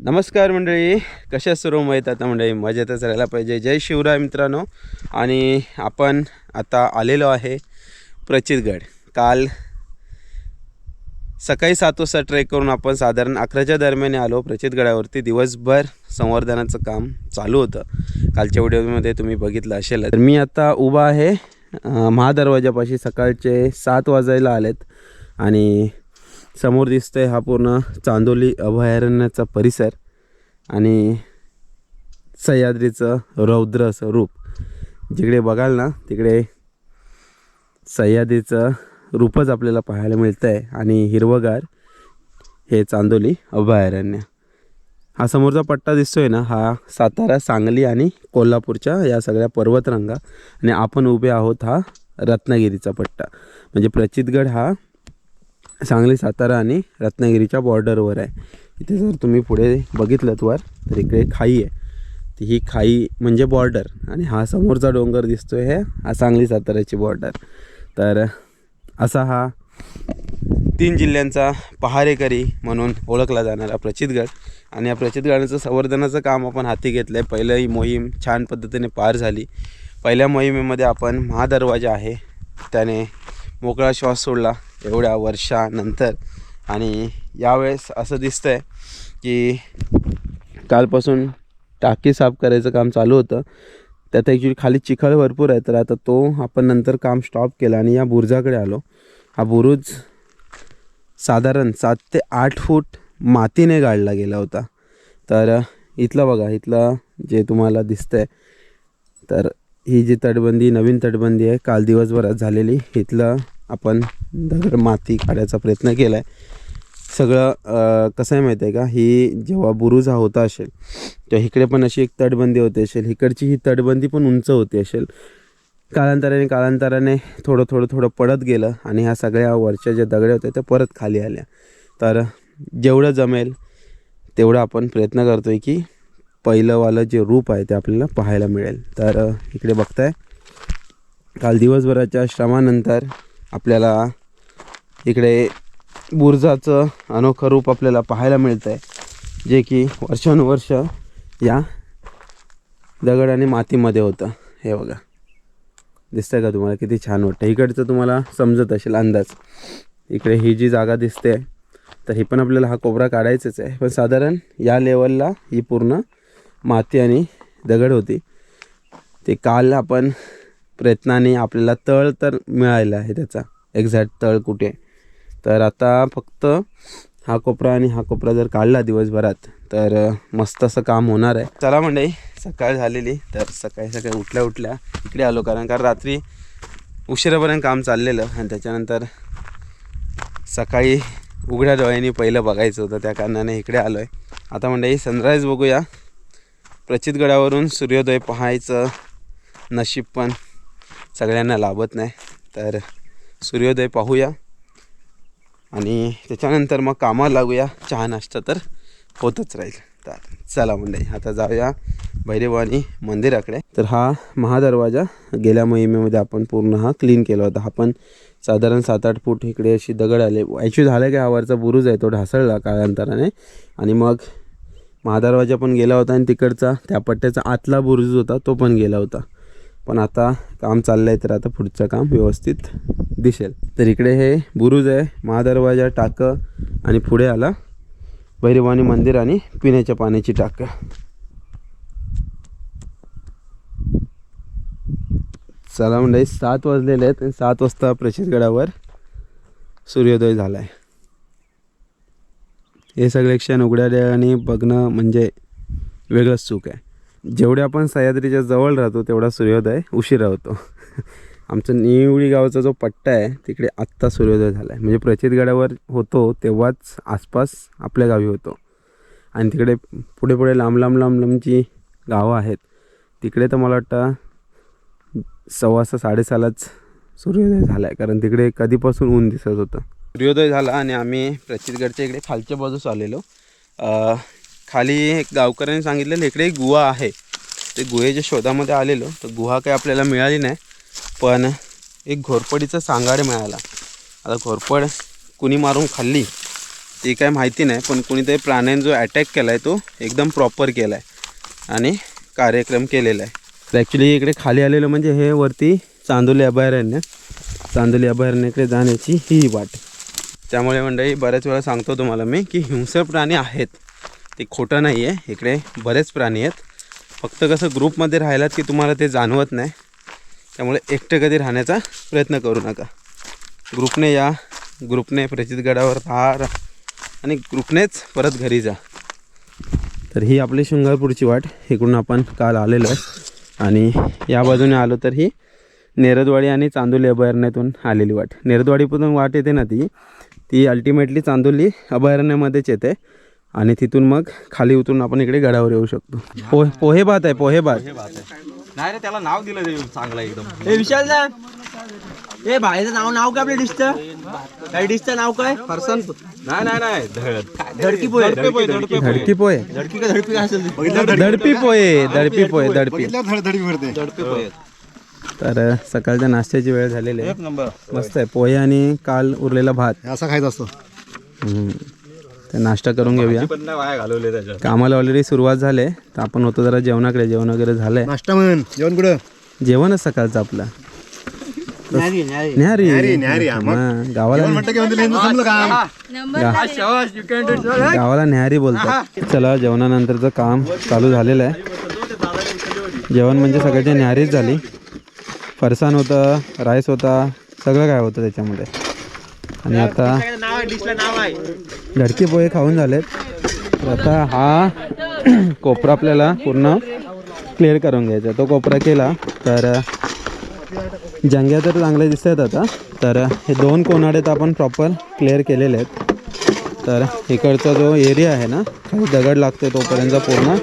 नमस्कार मंडळी कशा सुरू माहीत आता मंडळी? मजेतच राहायला पाहिजे. जय शिवराय मित्रांनो. आणि आपण आता आलेलो आहे प्रचितगड. काल सकाळी सात वाजता ट्रेक करून आपण साधारण अकराच्या दरम्यान आलो. प्रचितगडावरती दिवसभर संवर्धनाचं काम चालू होतं. कालच्या व्हिडिओमध्ये तुम्ही बघितलं असेल तर मी आता उभा आहे महादरवाजापाशी सकाळचे सात वाजायला आलेत. आणि समोर दिसतंय हा पूर्ण चांदोली अभयारण्याचा परिसर आणि सह्याद्रीचं रौद्र असं रूप. जिकडे बघाल ना तिकडे सह्याद्रीचं रूपच आपल्याला पाहायला मिळतं आहे आणि हिरवगार हे चांदोली अभयारण्य. हा समोरचा पट्टा दिसतोय ना हा सातारा सांगली आणि कोल्हापूरच्या या सगळ्या पर्वतरांगा आणि आपण उभे आहोत हा रत्नागिरीचा पट्टा. म्हणजे प्रचितगड हा सांगली सातारा आणि रत्नागिरीच्या बॉर्डरवर आहे. इथे जर तुम्ही पुढे बघितलं वर तर इकडे खाई आहे. ती ही खाई म्हणजे बॉर्डर आणि हा समोरचा डोंगर दिसतो आहे हा सांगली साताऱ्याची बॉर्डर तर असा हा तीन जिल्ह्यांचा पहारेकरी म्हणून ओळखला जाणारा प्रचितगड आणि या प्रचितगडाचं संवर्धनाचं काम आपण हाती घेतलं आहे पहिलं ही मोहीम छान पद्धतीने पार झाली. पहिल्या मोहिमेमध्ये आपण महादरवाजा आहे. त्याने मोकळा श्वास सोडला. एवढ्या वर्षानंतर. आणि यावेळेस असं दिसतं आहे की कालपासून टाकी साफ करायचं काम चालू होतं. त्यात ॲक्च्युली खाली चिखल भरपूर आहे तर आता तो आपण नंतर काम स्टॉप केला आणि या बुरुजाकडे आलो. हा बुरुज साधारण सात ते आठ फूट मातीने गाडला गेला होता. तर इथलं बघा इथलं जे तुम्हाला दिसतंय. तर ही जी तटबंदी नवीन तटबंदी आहे काल दिवसभरात झालेली. इथलं आपण दगड माती काढायचा प्रयत्न केला आहे सगळं कसं आहे माहिती आहे का? ही जेव्हा बुरुजा होता असेल तेव्हा इकडे पण अशी एक तटबंदी होती असेल इकडची ही तटबंदी पण उंच होती असेल. कालांतराने कालांतराने थोडं थोडं थोडं पडत गेलं आणि ह्या सगळ्या वरच्या ज्या दगड्या होत्या त्या परत खाली आल्या. तर जेवढं जमेल तेवढं आपण प्रयत्न करतो आहे की पहिलंवालं जे रूप आहे ते आपल्याला पाहायला मिळेल. तर इकडे बघताय. काल दिवसभराच्या श्रमानंतर आपल्याला इकडे बुरजाचं अनोखं रूप आपल्याला पाहायला मिळतं आहे जे की वर्षानुवर्ष या दगड आणि मातीमध्ये होतं. हे बघा. दिसतंय का तुम्हाला? किती छान वाटतं इकडचं तुम्हाला समजत असेल अंदाज. इकडे ही जी जागा दिसते तर ही पण आपल्याला हा कोबरा काढायचाच आहे. पण साधारण या लेवलला ही पूर्ण माती आणि दगड होती. ते काल आपण प्रयत्नाने आपल्याला तळ तर मिळायला आहे त्याचा. एक्झॅक्ट तळ कुठे? तर आता फक्त हा कोपरा आणि हा कोपरा जर काढला दिवसभरात तर मस्त असं काम होणार आहे. चला म्हणजे सकाळ झालेली तर सकाळी सकाळी उठल्या उठल्या इकडे आलो. कारण कारण रात्री उशिरापर्यंत काम चाललेलं आणि त्याच्यानंतर सकाळी उघड्या डोळ्यांनी पहिलं बघायचं होतं त्या कारणाने इकडे आलो आहे आता म्हणजे सनराईज बघूया. प्रचितगडावरून सूर्योदय पाहायचं नशीब पण सगळ्यांना लाभत नाही. तर सूर्योदय पाहूया. आणि त्याच्यानंतर मग कामाला लागूया. चहा नाश्ता तर होतच राहील. तर चला मंडळी आता जाऊया भैरवानी मंदिराकडे. तर हा महादरवाजा गेल्या मोहिमेमध्ये आपण पूर्ण हा क्लीन केला होता. हा पण साधारण सात आठ फूट इकडे अशी दगड आले. ॲक्च्युली झालं की हा वरचा बुरुज आहे तो ढासळला काळांतराने आणि मग महादरवाजा पण गेला होता आणि तिकडचा त्या पट्ट्याचा आतला बुरुज होता तो पण गेला होता. पण आता काम चाललं आहे तर आता पुढचं काम व्यवस्थित दिसेल. तर इकडे हे बुरुज आहे महादरवाजा टाकं आणि पुढे आला भैरवानी मंदिर आणि पिण्याच्या पाण्याची टाकं. चला म्हणजे सात वाजलेले आहेत आणि सात वाजता प्रचितगडावर सूर्योदय झाला आहे हे सगळे क्षण उघड्या आणि बघणं म्हणजे वेगळंच सुख आहे. जेवढे आपण सह्याद्रीच्या जवळ राहतो तेवढा सूर्योदय उशिरा होतो. आमचं निवळी गावाचा जो पट्टा आहे तिकडे आत्ता सूर्योदय झाला आहे म्हणजे प्रचितगडावर होतो तेव्हाच आसपास आपल्या गावी होतो. आणि तिकडे पुढे पुढे लांब लांब लांब लांबची गावं आहेत तिकडे तर मला वाटतं सव्वा सहा साडेसहालाच सूर्योदय झाला आहे कारण तिकडे कधीपासून ऊन दिसत होतं. सूर्योदय झाला आणि आम्ही प्रचितगडच्या इकडे खालच्या बाजूस आलेलो. खाली एक गावकऱ्यांनी सांगितलेलं इकडे एक गुहा आहे. ते गुहेच्या शोधामध्ये आलेलो तर गुहा काही आपल्याला मिळाली नाही पण एक घोरपडीचा सांगाड मिळाला. आता घोरपड कुणी मारून खाल्ली ती काय माहिती नाही पण कुणीतरी प्राण्याने जो अटॅक केला आहे तो एकदम प्रॉपर केला आहे आणि कार्यक्रम केलेला आहे. तर ॲक्च्युली इकडे खाली आलेलं म्हणजे हे वरती चांदोली अभयारण्य चांदोली अभयारण्याकडे जाण्याची ही वाट. त्यामुळे मंडळी बऱ्याच वेळा सांगतो तुम्हाला मी की हिंसक प्राणी आहेत. ते खोटं नाही आहे. इकडे बरेच प्राणी आहेत. फक्त कसं ग्रुपमध्ये राहिलात की तुम्हाला ते जाणवत नाही. त्यामुळे एकटे कधी राहण्याचा प्रयत्न करू नका. ग्रुपने या. ग्रुपने प्रचितगडावर राहा आणि ग्रुपनेच परत घरी जा. तर ही आपली शृंगारपूरची वाट. इकडून आपण काल आलेलो आहे. आणि या बाजूने आलो तर ही नेरदवाडी आणि चांदोली अभयारण्यातून आलेली वाट. नेरदवाडीपासून वाट येते ना ती? ती अल्टिमेटली चांदोली अभयारण्यामध्येच येते. आणि तिथून मग खाली उतरून आपण इकडे गडावर येऊ शकतो. पोहे पोहे भात आहे पोहे भात. नाही रे त्याला नाव दिलं चांगलं एकदम. ए विशाल जा ए भाईचं नाव नाव काय आपल्या डिशचं? काय डिशचं नाव काय? फरसान नाही नाही नाही धड. धडकी पोहे. दडपे पोहे, पोहे. धडकी पोहे. धडकी का धडकी काय असेल? ते? दडपी पोहे दडपी पोहे दडपी दडपे पोहे. तर सकाळच्या नाश्त्याची वेळ झालेली आहे. एक नंबर. मस्त आहे. पोहे आणि काल उरलेला भात. असा खायचा असतो. हम्म. तर नाश्ता करून घेऊया. पण नाही वाया घालवले त्याच्यात. कामाला ऑलरेडी सुरुवात झाली तर आपण होतो जरा जेवणाकडे. जेवण वगैरे झालंय. नाश्ता म्हण जेवण कुठं? जेवणच सकाळचं आपलं. न्यारी, न्यारी. हा, गावाला म्हटलं की म्हणते लेंदू संपलं काम गावाला न्याहारी बोलतात. चला जेवणानंतरचं काम चालू झालेलं आहे. जेवण म्हणजे सगळ्याच्या न्याहारीच झाली. फरसाण होतं राईस होता सगळं काय होतं त्याच्यामध्ये. आणि आता डिशला नाव आहे? धडके पोहे खाऊन झालेत. तर आता हा कोपरा आपल्याला पूर्ण क्लिअर करून घ्यायचा तो कोपरा केला तर जंग्या तर चांगल्या दिसत आहेत आता. तर हे दोन कोनाडेत आपण प्रॉपर क्लिअर केलेले आहेत. तर इकडचा जो एरिया आहे ना काही दगड लागते तोपर्यंत पूर्ण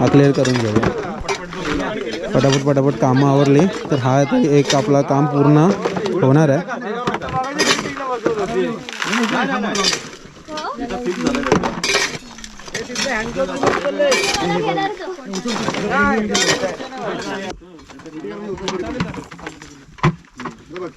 हा क्लिअर करून घेऊया. पटापट पटापट कामं आवरली तर हा एक आपला काम पूर्ण होणार आहे.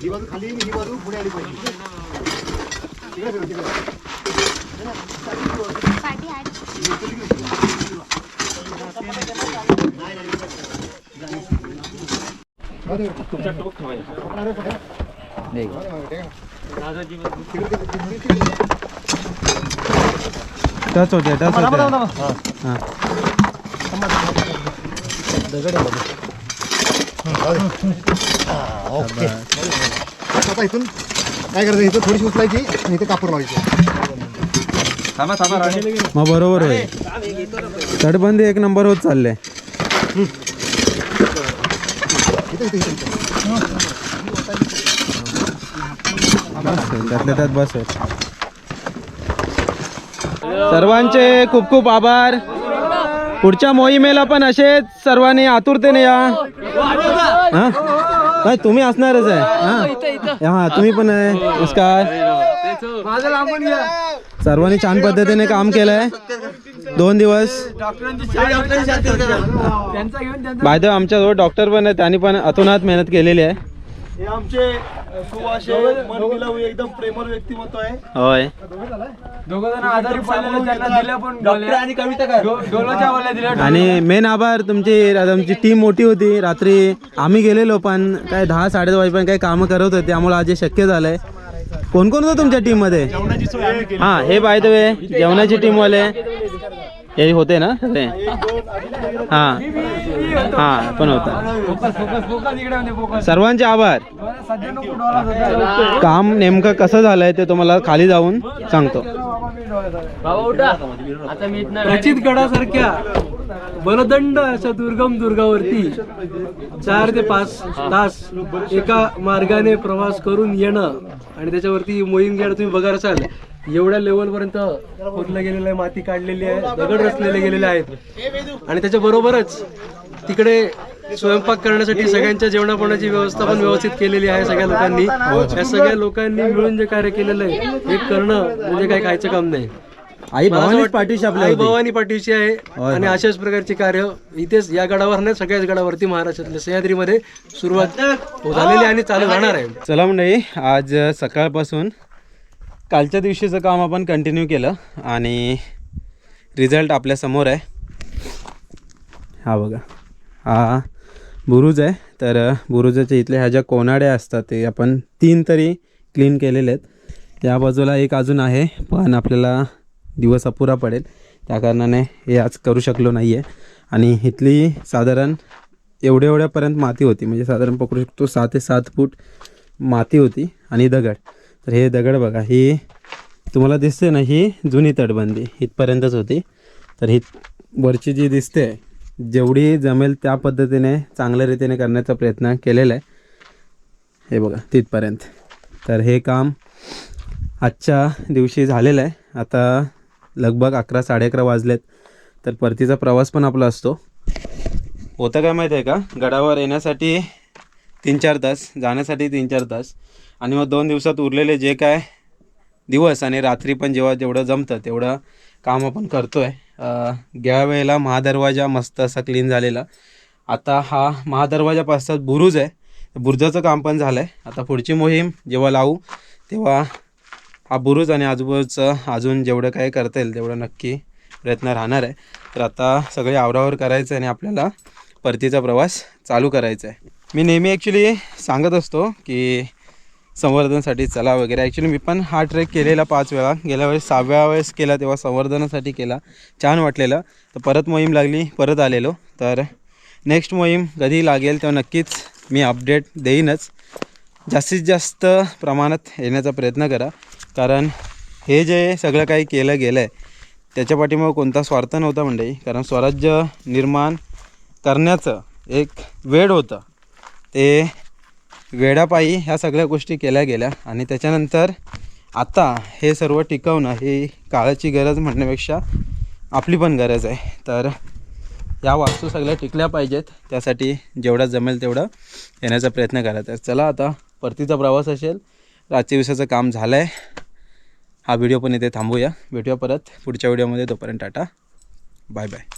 ही बाजू खाली ही बाजू पुढे आली पाहिजे टच होते टच होते हां ओके आता इथून काय करायचं इथं थोडीशी उचलायची आणि इथे कापूर लावायची थांबा थांबा राणी. मग बरोबर होईल तटबंदी एक नंबर होत चालले इथे इथे इथे त्यातल्या त्यात बस सर्वांचे खूप खूप आभार. पुढच्या मोहिमेला पण असेच सर्वांनी आतुरतेने या. हा? नाही तुम्ही असणारच आहे. हा? हा तुम्ही पण आहे. नमस्कार. सर्वांनी छान पद्धतीने काम केलंय. दोन दिवस. बाय द आमच्याजवळ डॉक्टर पण आहे त्यांनी पण अतोनात मेहनत केलेली आहे. हे आमचे मनमिलाऊ एकदम प्रेमळ व्यक्तिमत्व आहे. होय. डॉक्टर आणि कविता काय? आणि मेन आभार तुमची तुमची टीम मोठी होती. रात्री आम्ही गेलेलो पण काय दहा साडे दहा वाजेपर्यंत काही कामं करत होते. त्यामुळे आज हे शक्य झालंय. कोण कोण होतं तुमच्या टीममध्ये? हा हे बाय द वे जेवणाची टीम वाले. हे होते ना? सगळे हा। हा पण होता सर्वांचे आभार। काम नेमकं कसं झालंय ते तुम्हाला खाली जाऊन सांगतो. प्रचित गडासारख्या बलदंड अशा दुर्गम दुर्गावरती चार ते पाच तास एका मार्गाने प्रवास करून येणं आणि त्याच्यावरती मोहीम घ्यायला तुम्ही बघा असाल एवढ्या लेवल पर्यंत खोदलं गेलेलं आहे माती काढलेली आहे दगड रचलेले गेलेले आहेत. आणि त्याच्या बरोबरच तिकडे स्वयंपाक करण्यासाठी सगळ्यांच्या जेवणापणाची व्यवस्था पण व्यवस्थित केलेली आहे सगळ्या लोकांनी. या सगळ्या लोकांनी मिळून जे कार्य केलेलं आहे हे करणं म्हणजे काही खायचं काम नाही. आई वाटतं- पाठीशी आपल्या आई. भवानी पाठीशी आहे आणि अशाच प्रकारचे कार्य इथेच या गडावर नाही सगळ्याच गडावरती महाराष्ट्रातल्या सह्याद्रीमध्ये सुरुवात झालेली आणि चालू राहणार आहे. चला मंडळी आज सकाळपासून कालच्या दिवशीचं काम आपण कंटिन्यू केलं आणि रिझल्ट आपल्यासमोर आहे. हा बघा. हा बुरुज आहे. तर बुरुजाच्या इथल्या ह्या ज्या कोनाड्या असतात ते आपण तीन तरी क्लीन केलेले आहेत. या बाजूला एक अजून आहे पण आपल्याला दिवस अपुरा पडेल. त्या कारणाने हे आज करू शकलो नाही आहे आणि इथली साधारण एवढ्या एवढ्यापर्यंत माती होती. म्हणजे साधारण पकडू शकतो सहा ते सात फूट माती होती आणि दगड. तर हे दगड बघा ही तुम्हाला दिसते ना ही जुनी तटबंदी इथपर्यंतच होती. तर ही वरची जी दिसते जेवढी जमेल त्या पद्धतीने चांगल्या रीतीने करण्याचा प्रयत्न केलेला आहे. हे बघा तिथपर्यंत. तर हे काम आजच्या दिवशी झालेलं आहे. आता लगभग अकरा साडे अकरा वाजलेत तर परतीचा प्रवास पण आपला असतो. होतं काय माहीत आहे का? गडावर येण्यासाठी तीन चार तास जाण्यासाठी तीन चार तास. आणि मग दोन दिवसात उरलेले जे काय दिवस आणि रात्री पण जेव्हा जेवढं जमतं तेवढं काम आपण करतो आहे गेल्यावेळेला वेळेला महादरवाजा मस्त असा क्लीन झालेला आता हा महादरवाजा पासतात बुरुज आहे. बुरुजाचं काम पण झालं आहे आता पुढची मोहीम जेव्हा लावू तेव्हा हा बुरुज आणि आजूबाजूचं अजून जेवढं काय करता येईल तेवढं नक्की प्रयत्न राहणार आहे. तर आता सगळे आवरावर करायचं आणि आपल्याला परतीचा प्रवास चालू करायचा आहे मी नेहमी ॲक्च्युली सांगत असतो की संवर्धनासाठी चला वगैरे. ॲक्च्युली मी पण हा ट्रेक केलेला पाच वेळा. गेल्या वेळेस सहाव्या वेळेस केला तेव्हा संवर्धनासाठी केला. छान वाटलेलं. तर परत मोहीम लागली परत आलेलो. तर नेक्स्ट मोहीम कधी लागेल तेव्हा नक्कीच मी अपडेट देईनच. जास्तीत जास्त प्रमाणात येण्याचा प्रयत्न करा. कारण हे जे सगळं काही केलं गेलं आहे त्याच्या पाठीमागं कोणता स्वार्थ नव्हता मंडळी. कारण स्वराज्य निर्माण करण्याचं एक वेळ होतं. ते वेडापायी ह्या सगळ्या गोष्टी केल्या गेल्या आणि त्याच्यानंतर आता हे सर्व टिकवणं ही काळाची गरज म्हणण्यापेक्षा आपली पण गरज आहे. तर या वास्तू सगळ्या टिकल्या पाहिजेत. त्यासाठी जेवढा जमेल तेवढं येण्याचा प्रयत्न करायचा आहे चला आता परतीचा प्रवास असेल. रात्री दिवसाचं काम झालं आहे हा व्हिडिओ पण इथे थांबूया. भेटूया परत पुढच्या व्हिडिओमध्ये. तोपर्यंत टाटा. Bye bye.